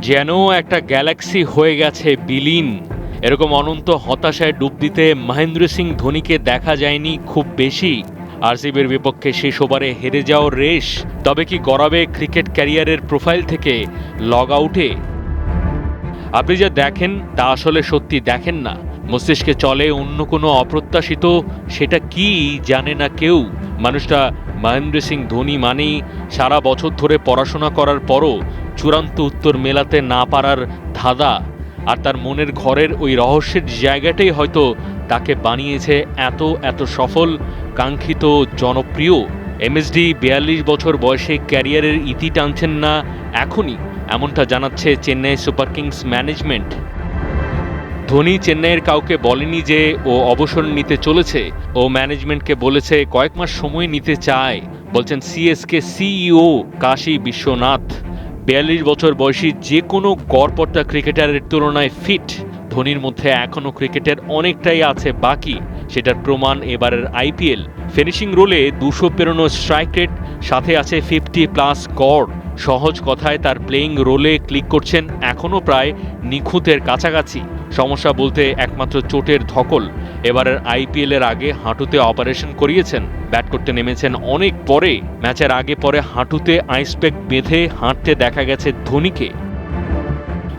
যেন একটা গ্যালাক্সি হয়ে গেছে বিলীন। এরকম অনন্ত হতাশায় ডুব দিতে মহেন্দ্র সিং ধোনিকে দেখা যায়নি খুব বেশি। আরসিবির বিপক্ষে শেষ ওভারে হেরে যাওয়ার রেশ, তবে কি গড়াবে ক্রিকেট ক্যারিয়ারের প্রোফাইল থেকে লগ আউটে আপনি যা দেখেন, তা আসলে সত্যি দেখেন না। মস্তিষ্কে চলে অন্য কোনো অপ্রত্যাশিত, সেটা কি জানে না কেউ। মানুষটা মহেন্দ্র সিং ধোনি মানেই সারা বছর ধরে পড়াশোনা করার পরও চূড়ান্ত উত্তর মেলাতে না পারার ধাঁধা, আর তার মনের ঘরের ওই রহস্যের জায়গাটাই হয়তো তাকে বানিয়েছে এত এত সফল, কাঙ্ক্ষিত, জনপ্রিয়। এমএসডি বিয়াল্লিশ বছর বয়সে ক্যারিয়ারের ইতি টানছেন না এখনই, এমনটা জানাচ্ছে Chennai Super Kings management. Dhoni চেন্নাইয়ের কাউকে বলেনি যে ও অবসর নিতে চলেছে। ও ম্যানেজমেন্টকে বলেছে, কয়েক মাস সময় নিতে চায়। বলছেন সিএসকে সিইও কাশী বিশ্বনাথ। বিয়াল্লিশ বছর বয়সী যে কোনো গড়পট্টা ক্রিকেটারের তুলনায় ফিট ধোনির মধ্যে এখনও ক্রিকেটের অনেকটাই আছে বাকি। সেটার প্রমাণ এবারের আইপিএল ফিনিশিং রোলে দুশো পেরোনো স্ট্রাইক রেট সাথে আছে ফিফটি প্লাস গড়। সহজ কথায় তার প্লেয়িং রোলে ক্লিক করছেন এখনও প্রায় নিখুঁতের কাছাকাছি। সমস্যা বলতে একমাত্র চোটের ধকল। এবারের আইপিএল এর আগে হাঁটুতে অপারেশন করিয়েছেন। ব্যাট করতে নেমেছেন অনেক পরে। ম্যাচের আগে পরে হাঁটুতে আইসপ্যাক বেঁধে হাঁটতে দেখা গেছে ধোনিকে।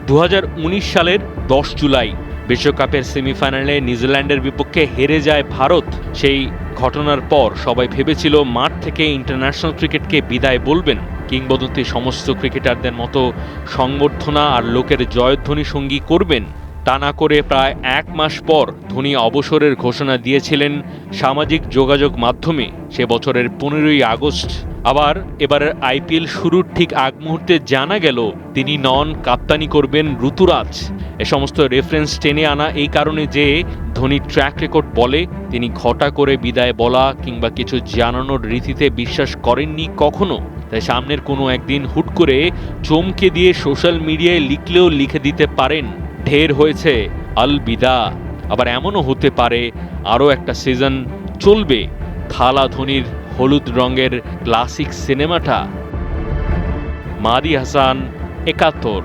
দু হাজার উনিশ সালের দশ জুলাই, বিশ্বকাপের সেমিফাইনালে নিউজিল্যান্ডের বিপক্ষে হেরে যায় ভারত। সেই ঘটনার পর সবাই ভেবেছিল মাঠ থেকে ইন্টারন্যাশনাল ক্রিকেটকে বিদায় বলবেন। কিংবদন্তি সমস্ত ক্রিকেটারদের মতো সংবর্ধনা আর লোকের জয়ধ্বনি সঙ্গী করবেন তা না করে প্রায় এক মাস পর ধোনি অবসরের ঘোষণা দিয়েছিলেন সামাজিক যোগাযোগ মাধ্যমে সে বছরের পনেরোই আগস্ট। আবার এবারের আইপিএল শুরুর ঠিক আগ মুহূর্তে জানা গেল তিনি নন কাপ্তানি করবেন ঋতুরাজ। এ সমস্ত রেফারেন্স টেনে আনা এই কারণে যে ধোনির ট্র্যাক রেকর্ড বলে তিনি ঘটা করে বিদায় বলা কিংবা কিছু জানানোর রীতিতে বিশ্বাস করেননি কখনো। তাই সামনের কোনো একদিন হুট করে চমকে দিয়ে সোশ্যাল মিডিয়ায় লিখলেও লিখে দিতে পারেন। ঢের হয়েছে, আল বিদা। আবার এমনও হতে পারে, আরও একটা সিজন চলবে থালা ধোনির হলুদ রঙের ক্লাসিক সিনেমাটা মাদি হাসান, একাত্তর।